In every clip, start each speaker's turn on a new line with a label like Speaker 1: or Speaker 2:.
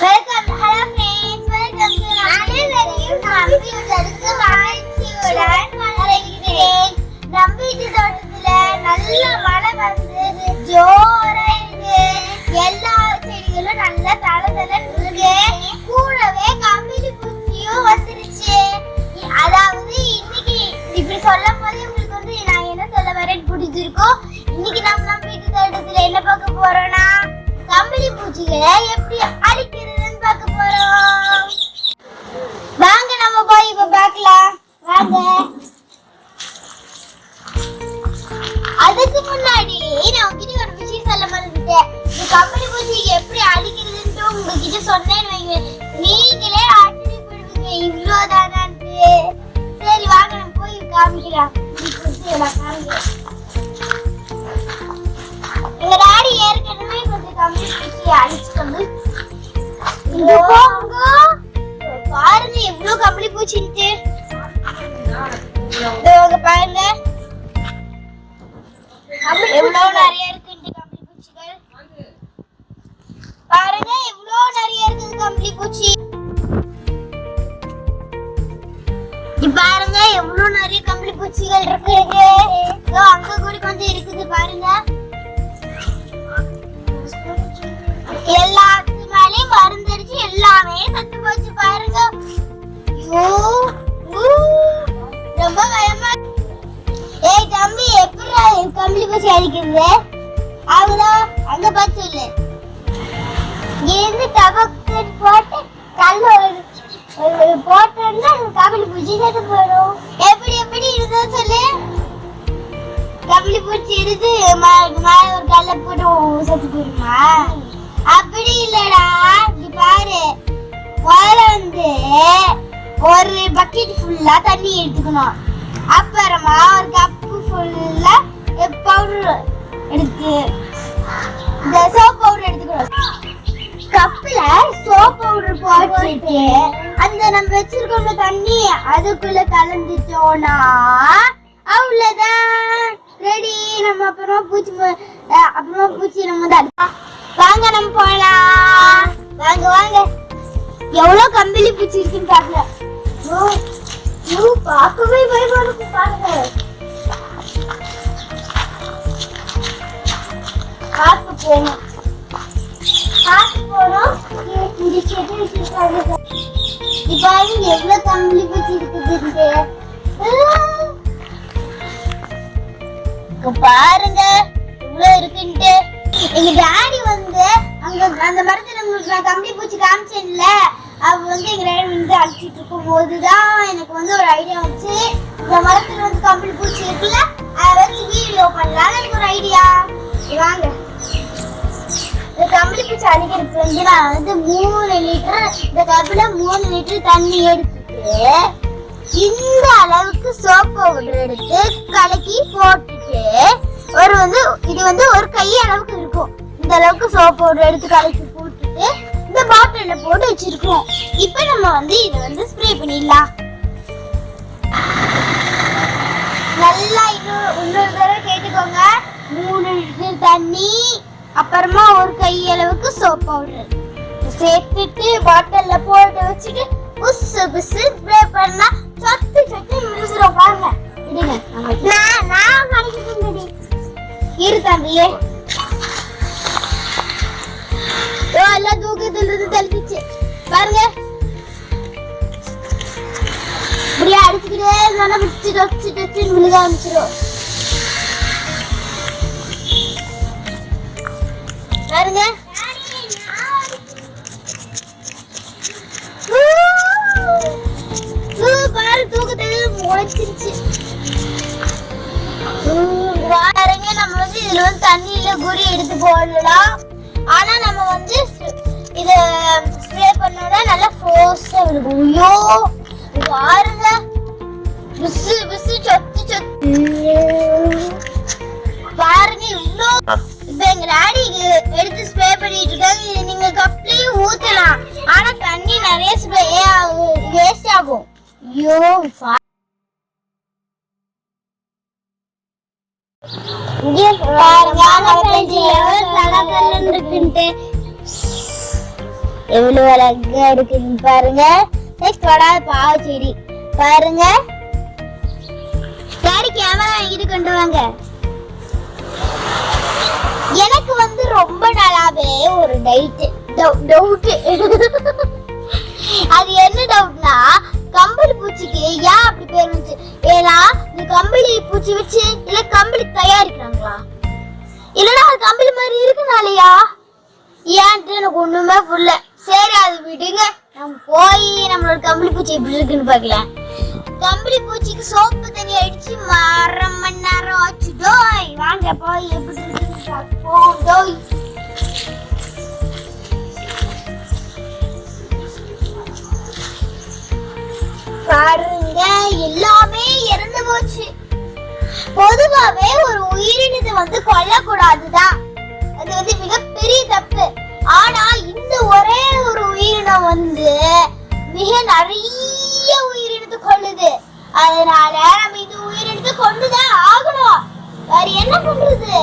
Speaker 1: Welcome hello friends welcome to அனைவரையும் நம்பிக்கைக்கு மகிழ்ச்சியுடன் வரவேற்கிறேன் நம்பிக்கை தோட்டத்துல நல்ல மழை வந்து ஜோரா இருக்கு. எல்லா செடிகளும் நல்ல தலைன்னு இருக்கு. கூடவே கம்பிளி பூச்சியும் வந்துருச்சு. அதாவது இன்னைக்கு இப்படி சொல்லும் போது உங்களுக்கு வந்து நான் என்ன சொல்ல வரேன்னு பிடிச்சிருக்கோம் இன்னைக்கு நம்ம வீட்டு தோட்டத்துல என்ன பார்க்க போறோம்னா கம்பளி பூச்சிகளை எப்படி அழிக்கிறதுன்னு உங்ககிட்ட சொன்னேன்னு வைங்க. நீங்களே ஆச்சரியப்படுவீங்க இவ்வளோதானான்ட்டு சரி வாங்க நம்ம போய் காமிக்கலாம். நான் எங்க டாடி ஏற்கனவே கொஞ்சம் போங்க. பாருங்க எவ்வளவு கம்பளி இங்க பாருங்க. எவ்வளவு நிறைய பாருங்க எவ்வளவு நிறைய கம்பளி பூச்சிகள் இருக்கு. இதோ அங்க கூட கொஞ்சம் இருக்குது பாருங்க. எல்லாத்து மேலயும் மருந்தடிச்சு எல்லாமே சத்து போச்சு பாருங்க. ரொம்ப பயமா ஏய் தம்பி எப்படி கம்பளி பூச்சி அடிக்கிறது? அவதான் அங்க பார்த்து இல்லை இருந்து டபக்கு போட்டு கல் கபடி பூச்சி எடுத்து போயிடும் எப்படி எப்படி இருந்தோ சொல்லு? கபடி பூச்சி இருந்து மேல ஒரு கல்ல போட்டு செத்து போயிடுமா அப்படி இல்லடா இங்க பாரு. முதல்ல வந்து ஒரு பக்கெட் ஃபுல்லா தண்ணி எடுத்துக்கணும். அப்புறமா ஒரு கப்பு ஃபுல்லா பவுடர் எடுத்து இந்த சோப் பவுடர் எடுத்துக்கணும். போட்டுட்டு அந்த நம்ம வச்சிருக்கோம்ல தண்ணி அதுக்குள்ள கலந்துட்டோம்னா அவ்வளவுதான். ரெடி நம்ம அப்புறமா பூச்சி அப்புறமா பூச்சி நம்ம தான் வாங்க நம்ம போலாம். வாங்க வாங்க. எவ்வளவு கம்பளி பூச்சி இருக்குன்னு பாருங்க. ஓ, பார்க்கவே பயமா இருக்கும் பாருங்க. பார்க்க போகணும். பார்க்க போறோம் இந்த செடி வச்சிருக்காங்க இப்ப பாருங்க எவ்வளவு கம்பளி பூச்சி இருக்குதுன்ட்டு பாருங்க இவ்வளவு இருக்குன்ட்டு எங்க டாடி வந்து அங்க அந்த மரத்துல உங்களுக்கு நான் கம்பளி பூச்சி காமிச்சேன்ல அவ வந்து எங்க டாடி வந்து அடிச்சிட்டு இருக்கும் போதுதான் எனக்கு வந்து ஒரு ஐடியா வந்துச்சு இந்த மரத்துல வந்து கம்பளி பூச்சி இருக்குல்ல அதை வச்சு வீடியோ பண்ணலாம்னு எனக்கு ஒரு ஐடியா வாங்க கம்பளி பூச்சி அடிக்கிறதுக்கு வந்து நான் வந்து மூணு லிட்டர் இந்த கப்பில மூணு லிட்டர் தண்ணி எடுத்துட்டு இந்த அளவுக்கு சோப் பவுடர் எடுத்து கலக்கி போட்டுட்டு ஒரு வந்து இது வந்து ஒரு கை அளவுக்கு இருக்கும். இந்த அளவுக்கு சோப் பவுடர் எடுத்து கலக்கி போட்டுட்டு இந்த பாட்டில்ல போட்டு வச்சிருக்கோம். இப்போ நம்ம வந்து இதை வந்து ஸ்ப்ரே பண்ணிடலாம். நல்லா இன்னும் இன்னொரு தடவை கேட்டுக்கோங்க. மூணு லிட்டர் தண்ணி. அப்புறமா ஒரு கை அளவுக்கு சோப் பவுடர் சேர்த்துட்டு பாட்டில்ல போட்டு வச்சுட்டு புசு புசு ஸ்ப்ரே பண்ணா சொத்து சொத்து முடிச்சிரும் பாருங்க இருங்க நான் நான் பண்ணி இரு தம்பியே. ஓ எல்லாம் தூக்கத்துல இருந்து பாருங்க. இப்படியே அடிச்சுக்கிட்டே இருந்தா பிடிச்சி தொச்சு தொச்சு விழுக ஆரம்பிச்சிடும் பாருங்க. ஊ! ஊ, பாரு தூக்கத்துல முளைச்சிருச்சு. பாருங்க நம்ம வந்து இதுல வந்து தண்ணியில குறி எடுத்து போடலாம். ஆனா நம்ம வந்து ஸ்- இத ஸ்ப்ரே பண்ணோம்னா நல்லா ஃபோர்ஸா இருக்கும். ஐயோ. டாடி எடுத்து ஸ்ப்ரே பண்ணிட்டு இருக்காங்க. இது நீங்க கப்லயும் ஊத்தலாம். ஆனா தண்ணி நிறைய ஸ்ப்ரே வேஸ்ட் ஆகும். ஐயோ பா- இங்க எவ்வளவு தலை எவ்வளவு அழகா இருக்குன்னு பாருங்க. நெக்ஸ்ட் வடாத பாவ செடி. பாருங்க. டாடி கேமரா வாங்கிட்டு கொண்டு வாங்க. ரொம்ப நாளாவே ஒரு டைட் டவுட் அது என்ன டவுட்னா கம்பளி பூச்சிக்கு ஏன் அப்படி பேர் வந்துச்சு? ஏன்னா இந்த கம்பளி பூச்சி வச்சு இல்ல கம்பளி தயாரிக்கிறாங்களா? இல்லனா அது கம்பளி மாதிரி இருக்குனாலயா? ஏன்ட்டு எனக்கு ஒண்ணுமே புரியல. சரி அது விடுங்க. நம்ம போய் நம்மளோட கம்பளி பூச்சி எப்படி இருக்குன்னு பார்க்கலாம். கம்பளி பூச்சிக்கு சோப்பு தண்ணி அடிச்சு அரை மணி நேரம் ஆச்சு. டோய் வாங்க போய் எப்படி பாருங்க எல்லாமே இறந்து போச்சு. பொதுவாவே ஒரு உயிரினத்தை வந்து கொல்லக்கூடாதுதான். அது வந்து மிகப்பெரிய தப்பு. ஆனா இந்த ஒரே ஒரு உயிரினம் வந்து மிக நிறைய உயிரினத்தை கொள்ளுது அதனால நம்ம இந்த உயிரினத்தை கொண்டுதான் ஆகணும். வேற என்ன பண்றது?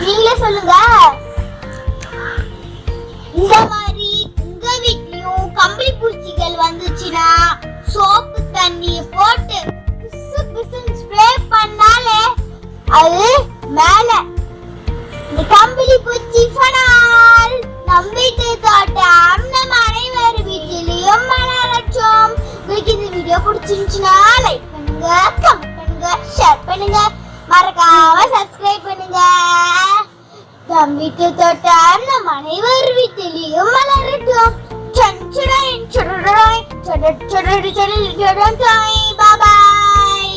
Speaker 1: நீங்களே சொல்லுங்க. இந்த மாதிரி உங்க வீட்லயும் கம்பளி பூச்சிகள் வந்துச்சுன்னா சோப்பு தண்ணிய போட்டு பிசு பிசுன்னு ஸ்ப்ரே பண்ணாலே அது மேல. இந்த கம்பளி பூச்சி நம் வீட்டு தோட்டம் நம் அனைவர் வீட்டிலேயும் மலரட்டும் பாபாய்